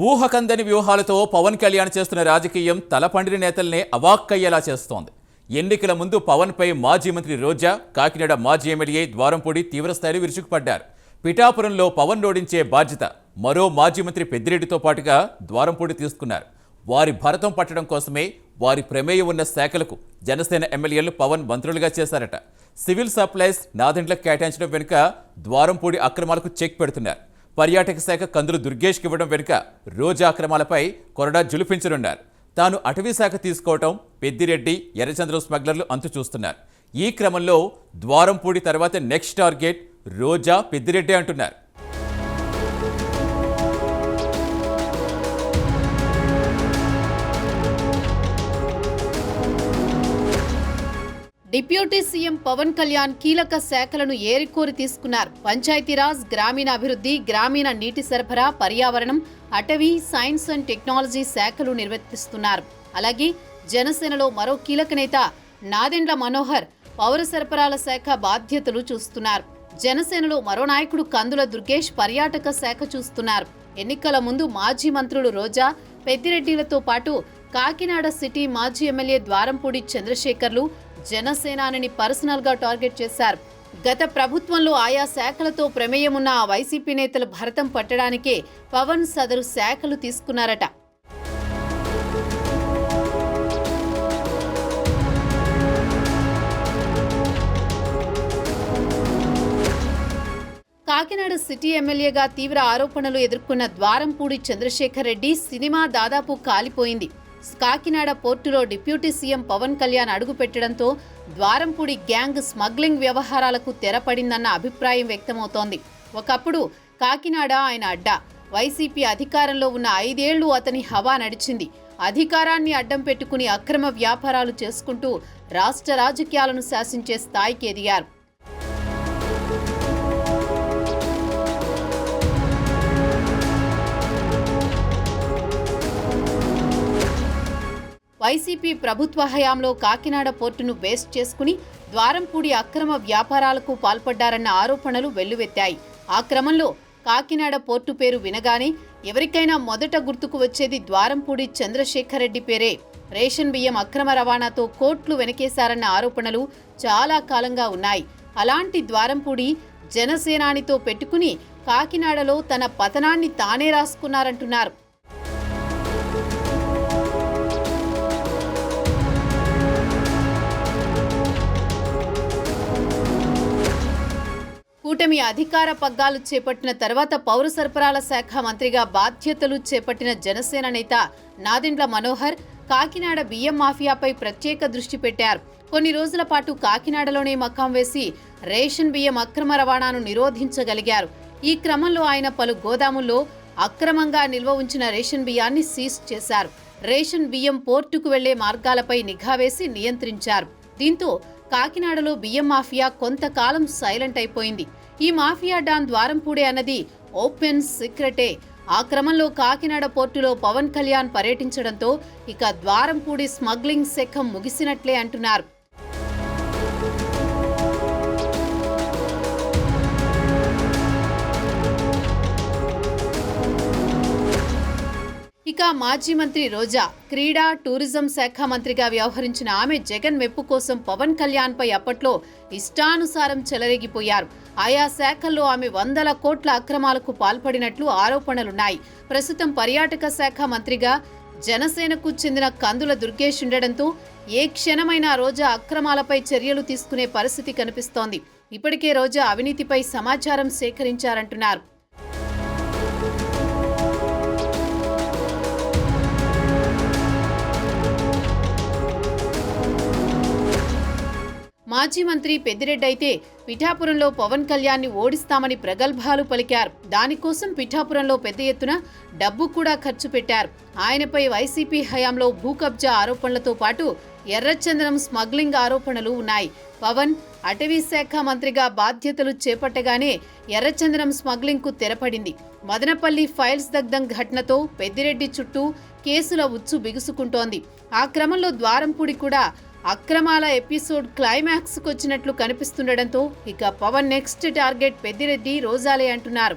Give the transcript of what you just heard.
ఊహకందని వ్యూహాలతో పవన్ కళ్యాణ్ చేస్తున్న రాజకీయం తలపండిన నేతల్నే అవాక్కయ్యేలా చేస్తోంది. ఎన్నికల ముందు పవన్పై మాజీ మంత్రి రోజా కాకినాడ మాజీ ఎమ్మెల్యే ద్వారంపూడి తీవ్రస్థాయిలో విరుచుకుపడ్డారు. పిఠాపురంలో పవన్ ఓడించే బాధ్యత మరో మాజీ మంత్రి పెద్దిరెడ్డితో పాటుగా ద్వారంపూడి తీసుకున్నారు. వారి భరతం పట్టడం కోసమే వారి ప్రమేయం ఉన్న శాఖలకు జనసేన ఎమ్మెల్యేలు పవన్ మంత్రులుగా చేశారట. సివిల్ సప్లైస్ నాదెండ్లకు కేటాయించడం వెనుక ద్వారంపూడి అక్రమాలకు చెక్ పెడుతున్నారు. పర్యాటక శాఖ కందులు దుర్గేష్కి ఇవ్వడం వెనుక రోజాక్రమాలపై కొరడా జులిపించనున్నారు. తాను అటవీ శాఖ తీసుకోవటం పెద్దిరెడ్డి ఎర్రచంద్రం స్మగ్లర్లు అంతు చూస్తున్నారు. ఈ క్రమంలో ద్వారంపూడి తర్వాత నెక్స్ట్ టార్గెట్ రోజా పెద్దిరెడ్డి అంటున్నారు. డిప్యూటీ సీఎం పవన్ కళ్యాణ్ కీలక శాఖలను ఏరికోరి తీసుకున్నారు. పంచాయతీరాజ్ గ్రామీణాభివృద్ధి గ్రామీణ నీటి సరఫరా పర్యావరణం అటవీ సైన్స్ అండ్ టెక్నాలజీ శాఖలు నిర్వర్తిస్తున్నారు అలాగే జనసేనలో మరో కీలక నేత నాదెండ్ల మనోహర్ పౌర సరఫరాల శాఖ బాధ్యతలు చూస్తున్నారు. జనసేనలో మరో నాయకుడు కందుల దుర్గేష్ పర్యాటక శాఖ చూస్తున్నారు. ఎన్నికల ముందు మాజీ మంత్రులు రోజా పెద్దిరెడ్డిలతో పాటు కాకినాడ సిటీ మాజీ ఎమ్మెల్యే ద్వారంపూడి చంద్రశేఖర్లు జనసేనాని పర్సనల్గా టార్గెట్ చేశారు. గత ప్రభుత్వంలో ఆయా శాఖలతో ప్రమేయం ఉన్న ఆ వైసీపీ నేతలు భరతం పట్టడానికే పవన్ సదరు శాఖలు తీసుకున్నారట. కాకినాడ సిటీ ఎమ్మెల్యేగా తీవ్ర ఆరోపణలు ఎదుర్కొన్న ద్వారంపూడి చంద్రశేఖర్ రెడ్డి సినిమా దాదాపు కాలిపోయింది. కాకినాడ పోర్టులో డిప్యూటీ సీఎం పవన్ కళ్యాణ్ అడుగుపెట్టడంతో ద్వారంపూడి గ్యాంగ్ స్మగ్లింగ్ వ్యవహారాలకు తెరపడిందన్న అభిప్రాయం వ్యక్తమవుతోంది. ఒకప్పుడు కాకినాడ ఆయన అడ్డా. వైసీపీ అధికారంలో ఉన్న ఐదేళ్ళు అతని హవా నడిచింది. అధికారాన్ని అడ్డం పెట్టుకుని అక్రమ వ్యాపారాలు చేసుకుంటూ రాష్ట్ర రాజకీయాలను శాసించే స్థాయికి ఎదిగారు. వైసీపీ ప్రభుత్వ హయాంలో కాకినాడ పోర్టును బేస్ చేసుకుని ద్వారంపూడి అక్రమ వ్యాపారాలకు పాల్పడ్డారన్న ఆరోపణలు వెల్లువెత్తాయి. ఆ క్రమంలో కాకినాడ పోర్టు పేరు వినగానే ఎవరికైనా మొదట గుర్తుకు వచ్చేది ద్వారంపూడి చంద్రశేఖర్ రెడ్డి పేరే. రేషన్ బియ్యం అక్రమ రవాణాతో కోట్లు వెనకేశారన్న ఆరోపణలు చాలా కాలంగా ఉన్నాయి. అలాంటి ద్వారంపూడి జనసేనానితో పెట్టుకుని కాకినాడలో తన పతనాన్ని తానే రాసుకున్నారంటున్నారు. కూటమి అధికార పగ్గాలు చేపట్టిన తర్వాత పౌర సరఫరాల శాఖ మంత్రిగా బాధ్యతలు చేపట్టిన జనసేన నేత నాదెండ్ల మనోహర్ కాకినాడ బియ్యం మాఫియాపై ప్రత్యేక దృష్టి పెట్టారు. కొన్ని రోజుల పాటు కాకినాడలోనే మకాం వేసి రేషన్ బియ్యం అక్రమ రవాణాను నిరోధించగలిగారు. ఈ క్రమంలో ఆయన పలు గోదాముల్లో అక్రమంగా నిల్వ ఉంచిన రేషన్ బియ్యాన్ని సీజ్ చేశారు. రేషన్ బియ్యం పోర్టుకు వెళ్ళే మార్గాలపై నిఘా వేసి నియంత్రించారు. దీంతో కాకినాడలో బియ్యం మాఫియా కొంతకాలం సైలెంట్ అయిపోయింది. ఈ మాఫియా డాన్ ద్వారంపూడే అన్నది ఓపెన్ సీక్రెటే. ఆ క్రమంలో కాకినాడ పోర్టులో పవన్ కళ్యాణ్ పర్యటించడంతో ఇక ద్వారంపూడి స్మగ్లింగ్ శఖం ముగిసినట్లే అంటున్నారు. ఇక మాజీ మంత్రి రోజా క్రీడా టూరిజం శాఖ మంత్రిగా వ్యవహరించిన ఆమె జగన్ మెప్పు కోసం పవన్ కళ్యాణ్ పై అప్పట్లో ఇష్టానుసారం చెలరేగిపోయారు. ఆయా శాఖల్లో ఆమె వందల కోట్ల అక్రమాలకు పాల్పడినట్లు ఆరోపణలున్నాయి. ప్రస్తుతం పర్యాటక శాఖ మంత్రిగా జనసేనకు చెందిన కందుల దుర్గేష్ ఉండడంతో ఏ క్షణమైనా రోజా అక్రమాలపై చర్యలు తీసుకునే పరిస్థితి కనిపిస్తోంది. ఇప్పటికే రోజా అవినీతిపై సమాచారం సేకరించారంటున్నారు. మాజీ మంత్రి పెద్దిరెడ్డి అయితే పిఠాపురంలో పవన్ కళ్యాణ్ని ఓడిస్తామని ప్రగల్భాలు పలికారు. దానికోసం పిఠాపురంలో పెద్ద ఎత్తున డబ్బు కూడా ఖర్చు పెట్టారు. ఆయనపై వైసీపీ హయాంలో భూ కబ్జా ఆరోపణలతో పాటు ఎర్రచందనం స్మగ్లింగ్ ఆరోపణలు ఉన్నాయి. పవన్ అటవీ శాఖ మంత్రిగా బాధ్యతలు చేపట్టగానే ఎర్రచందనం స్మగ్లింగ్కు తెరపడింది. మదనపల్లి ఫైల్స్ దగ్ధం ఘటనతో పెద్దిరెడ్డి చుట్టూ కేసుల ఉచ్చు బిగుసుకుంటోంది. ఆ క్రమంలో ద్వారంపూడి కూడా అక్రమాల ఎపిసోడ్ క్లైమాక్స్కు వచ్చినట్లు కనిపిస్తుండటంతో ఇక పవన్ నెక్స్ట్ టార్గెట్ పెద్దిరెడ్డి రోజాలే అంటున్నారు.